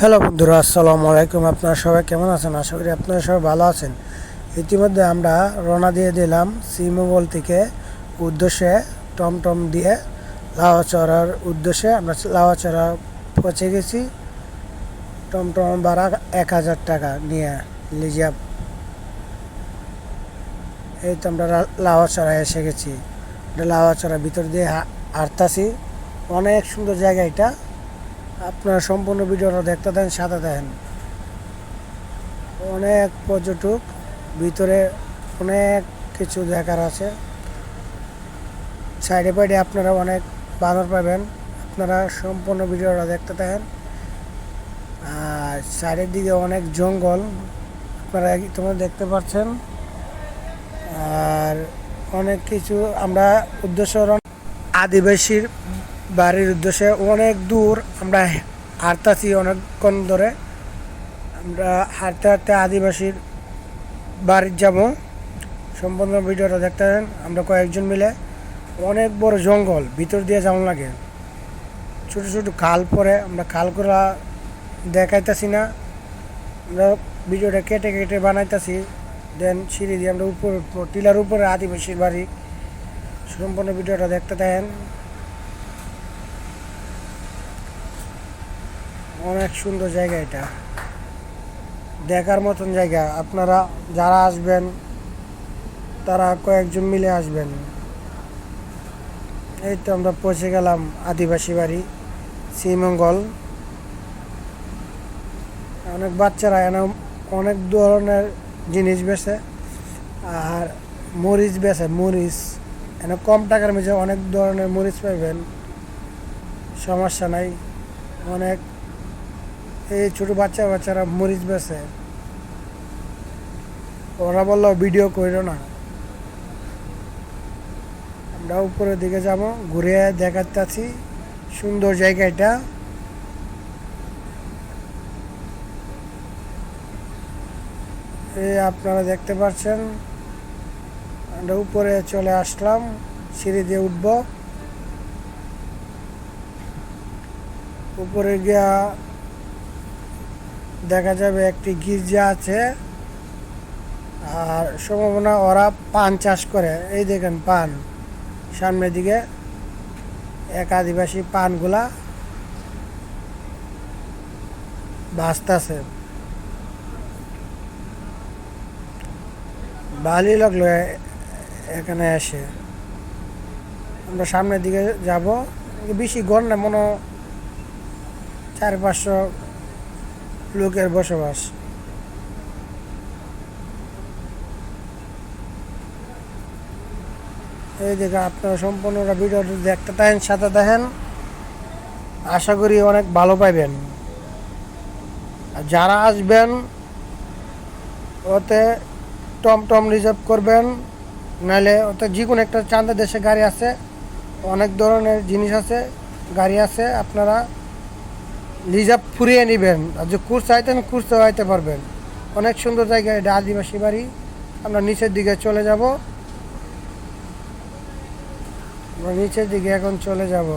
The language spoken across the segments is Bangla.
হ্যালো বন্ধুরা, আসসালামু আলাইকুম। আপনারা সবাই কেমন আছেন? আশা করি আপনারা সবাই ভালো আছেন। ইতিমধ্যে আমরা রওনা দিয়ে দিলাম শ্রীমঙ্গল থেকে উদ্দেশ্যে টমটম দিয়ে লাওয়াচড়ার উদ্দেশ্যে। আমরা লাওয়াচড়া পৌঁছে গেছি। টমটম ভাড়া এক হাজার টাকা নিয়ে লিজিয়া এই তো আমরা লাওয়াচড়া এসে গেছি। এটা লাওয়াচড়া ভিতর দিয়ে হাঁটতাছি। অনেক সুন্দর জায়গা এটা। আপনারা সম্পূর্ণ ভিডিওটা দেখতে দেন, সাথে দেখেন। অনেক পর্যটক, ভিতরে অনেক কিছু দেখার আছে। সাইডে পাইডে আপনারা অনেক বানর পাবেন। আপনারা সম্পূর্ণ ভিডিওটা দেখতে দেখেন আর সাইডের দিকে অনেক জঙ্গল, আপনারা তোমরা দেখতে পাচ্ছেন। আর অনেক কিছু আমরা উদ্দেশ্য আদিবাসীর বাড়ির উদ্দেশ্যে অনেক দূর আমরা হাঁটতাছি অনেকক্ষণ ধরে। আমরা হাঁটতে হাঁটতে আদিবাসীর বাড়ির যাব। সম্পূর্ণ ভিডিওটা দেখতে আমরা কয়েকজন মিলে। অনেক বড় জঙ্গল, ভিতর দিয়ে যেমন লাগে। ছোট ছোট খাল পরে আমরা খাল করা দেখাইতেছি না। আমরা ভিডিওটা কেটে কেটে বানাইতেছি। দেন সিঁড়ি দিয়ে আমরা উপর। টিলার উপরে আদিবাসীর বাড়ি। সম্পূর্ণ ভিডিওটা দেখতে দেখেন অনেক সুন্দর জায়গা এটা। দেখার মতন জায়গা। আপনারা যারা আসবেন, তারা কয়েকজন মিলে আসবেন। এই তো আমরা পৌঁছে গেলাম আদিবাসী বাড়ি, শ্রীমঙ্গল। অনেক বাচ্চারা এনে অনেক ধরনের জিনিস বেছে আর মরিচ বেছে মরিচ। এনে কম টাকার মধ্যে অনেক ধরনের মরিচ পাইবেন। সমস্যা নাই। অনেক এই ছোট বাচ্চা, বাচ্চারা মরিচ বেছে। ওরা বলল, ভিডিও করো না। আমরা উপরের দিকে যাব, ঘুরে দেখাচ্ছি সুন্দর জায়গা এটা আপনারা দেখতে পাচ্ছেন, আমরা উপরে চলে আসলাম, সিঁড়ি দিয়ে উঠব। উপরে গিয়া দেখা যাবে একটি গির্জা আছে, আর সম্ভাবনা ওরা পান চাষ করে। এই দেখেন পান, সামনের দিকে এক আদিবাসী পানগুলা ভাসতেছে। ভালোই লাগল এখানে এসে। আমরা সামনের দিকে যাব। বেশি গড় না, মনে চার পাঁচশো লোকের বসবাস। এই দেখে আপনারা সম্পূর্ণটা ভিডিওটি দেখতে দেখেন সাথে দেখেন আশা করি অনেক ভালো পাইবেন। যারা আসবেন, ওতে টমটম রিজার্ভ করবেন নাহলে ওতে যে কোনো একটা চান্দা দেশে গাড়ি আছে, অনেক ধরনের জিনিস আছে, গাড়ি আছে, আপনারা রিজার্ভ ফুরিয়ে নেবেন। আর যে কুর্স আইতেন কুর্সেও আইতে পারবেন। অনেক সুন্দর জায়গা এটা আদিবাসী বাড়ি। আমরা নিচের দিকে চলে যাব। আমরা নিচের দিকে এখন চলে যাব।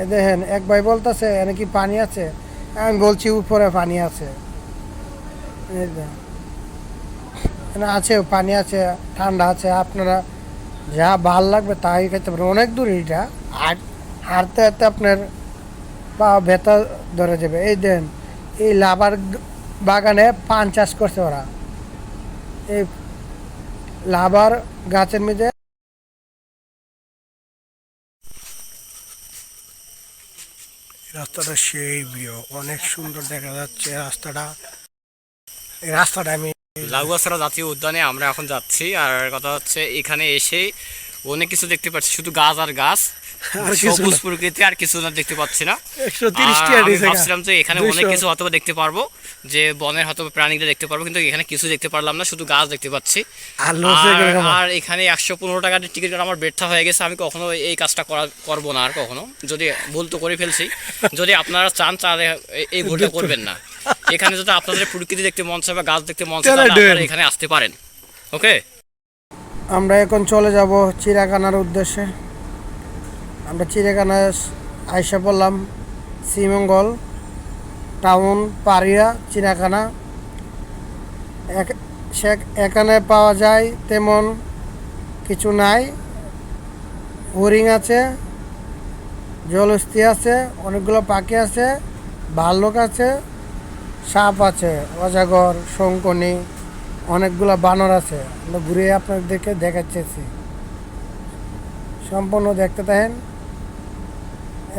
এ দেখেন, এক ভাই বলতেছে, এনে কি পানি আছে? আমি বলছি, উপরে পানি আছে। আছে, পানি আছে, ঠান্ডা আছে। আপনারা যা ভালো লাগবে তাই খেতে পারেন অনেক দূর এটা। আর হাঁটতে হাঁটতে আপনার পা ব্যথা ধরে যাবে। এই দেন এই লাভার বাগানে পান চাষ করছে ওরা। এই লাভার গাছের মধ্যে রাস্তাটা সেই ভিউ অনেক সুন্দর দেখা যাচ্ছে রাস্তাটা। এই রাস্তাটা আমি লাউগাছড়া জাতীয় উদ্যানে আমরা এখন যাচ্ছি আর কথা হচ্ছে এখানে এসে অনেক কিছু দেখতে পাচ্ছি শুধু গাছ আর গাছ সবুজ প্রকৃতি আর কিছু না দেখতে পাচ্ছি না। আমি ভাবছিলাম যে এখানে অনেক কিছু হয়তো দেখতে পারব যে বনের হয়তো দেখতে পারব কিন্তু এখানে কিছু দেখতে পারলাম না শুধু গাছ দেখতে পাচ্ছি। আর এখানে একশো পনেরো টাকার টিকিট আমার ব্যর্থ হয়ে গেছে আমি কখনো এই কাজটা করা করব না আর কখনো। যদি ভুল তো করে ফেলছি। যদি আপনারা চান তাহলে এই- ভুলটা করবেন না। এখানে যদি আপনাদের প্রকৃতি দেখতে মন চায় বা গাছ দেখতে মন চায়। এখানে আসতে পারেন। ওকে আমরা এখন চলে যাব চিড়িয়াখানার উদ্দেশ্যে। আমরা চিড়িয়াখানায় আইসা পড়লাম শ্রীমঙ্গল টাউন পাড়িয়া সে- এখানে পাওয়া যায় তেমন কিছু নাই। হরিং আছে, জলস্থি আছে, অনেকগুলো পাখি আছে, ভাল্লুক আছে, সাপ আছে, অজাগর, শঙ্কনি অনেকগুলো বানর আছে। ঘুরে আপনাদেরকে দেখাচ্ছি। সম্পূর্ণ দেখতে থাকেন।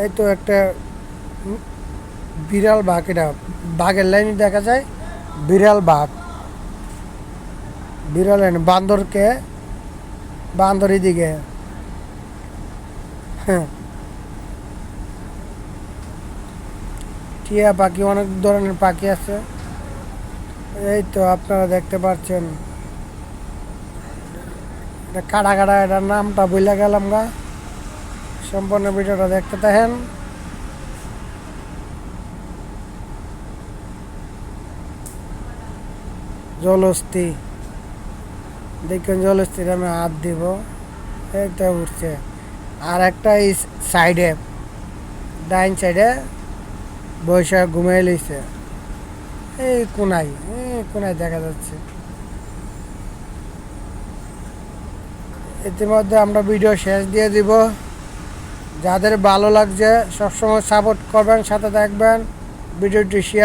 এই তো একটা বিড়াল বাঘ, এটা বাঘের লাইনে দেখা যায়। বিড়াল বাঘ। বিড়াল লাইন, বান্দরকে, বান্দর এদিকে। হ্যাঁ। টিয়া পাখি, অনেক ধরনের পাখি আছে। এই তো আপনারা দেখতে পাচ্ছেন। এটা কাটা কাটা এটার নামটা বইলে গেলাম গা। সম্পূর্ণ ভিডিওটা দেখতে থাকেন। জলস্থি। দেখুন, জলস্থির আমি হাত দিব। তো উঠছে। আর একটা সাইডে ডাইন সাইডে বৈশাখ ঘুমিয়ে লইছে এই কোনায় কোনায় দেখা যাচ্ছে। ইতিমধ্যে আমরা ভিডিও শেষ দিয়ে দিব। যাদের ভালো লাগছে, সবসময় সাপোর্ট করবেন, সাথে দেখবেন ভিডিওটি শেয়ার